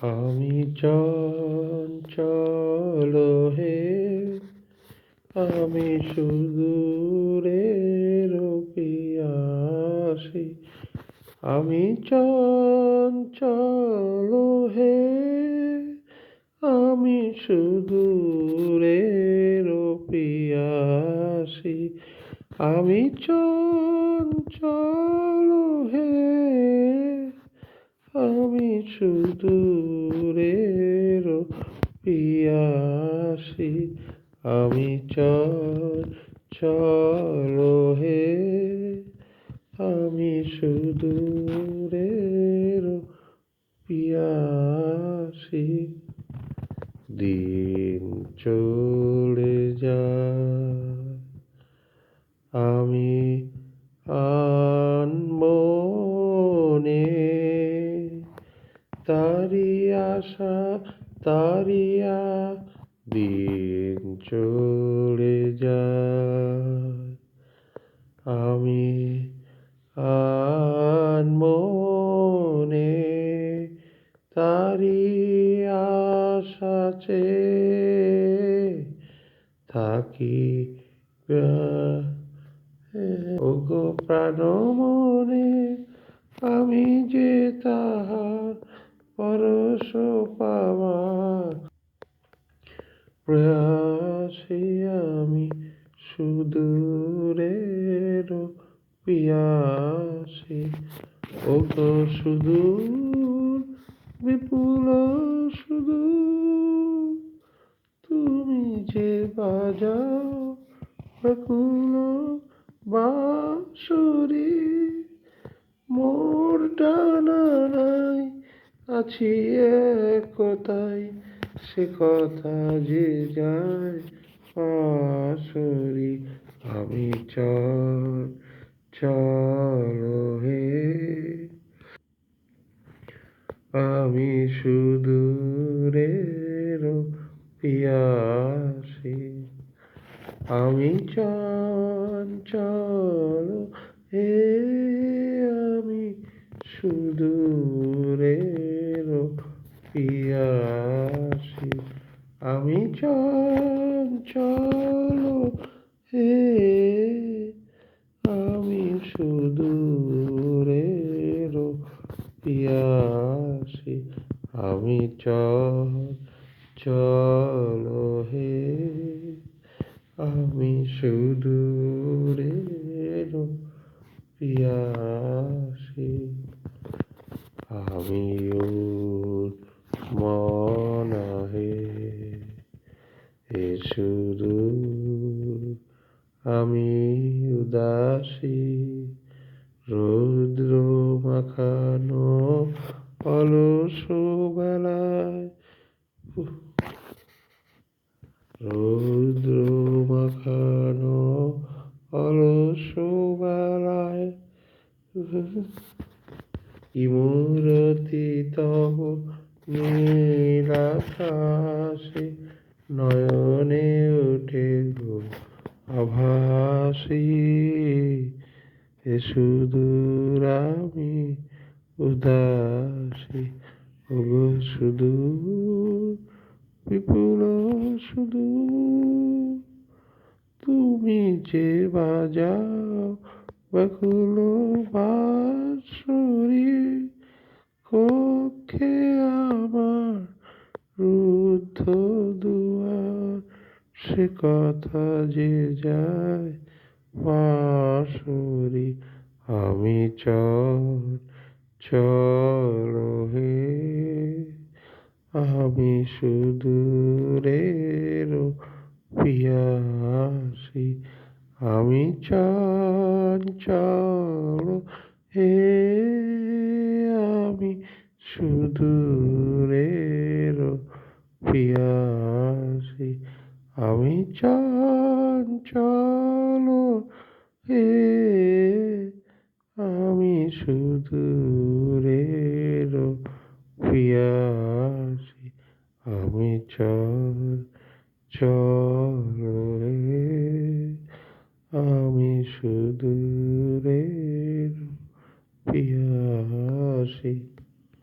আমি চঞ্চল হে আমি সুদূরের পিয়াসী আমি চঞ্চল হে আমি সুদূরের পিয়াসী আমি চঞ্চল হে আমি সুদূরের পিয়াসি আমি চঞ্চল হে। আমি সুদূরের পিয়াসি দিন চলে যায় তারি আশা তারিয়া দিন চলে যায়। আমি আনমনে তারি আশাচে থাকি ওগো প্রাণ মনে, আমি যে তাহার পরশ পাওয়া প্রয়াসী আমি সুদূরের পিয়াসী। ওগো সুদূর, বিপুল সুদূর, তুমি যে বাজাও ব্যাকুল বাঁশুরি, মোর ডানায় আছি একতাই, সে কথা যে যায় পাশরি। আমি চল চল হে আমি সুদূরের পিয়াসী। আমি চঞ্চল হে আমি সুদূরের আমি চঞ্চল হে আমি সুদূরের পিয়াসী আমি চল চল হে আমি সুদূরের পিয়াসী আমি আমি উদাসী, রৌদ্র মাখানো অলস বেলায় রৌদ্র মাখানো অলস বেলায় ইমূরতি তব নীলাকাশে নয়নে গো আভাসী, এ সুদূর আমি উদাসী। ওগো সুদূর, বিপুল সুদূর, তুমি যে বাজাও ব্যাকুল বাঁশরি, কক্ষে আমার রুদ্ধ দুয়ার সে কথা যে যায় বাঁশরি, আমি চল চল হে, আমি সুদূরের পিয়াসি, আমি চঞ্চল হে, আমি সুদূরের পিয়াসী আমি চঞ্চল হে আমি সুদূরের পিয়াসী আমি চল চল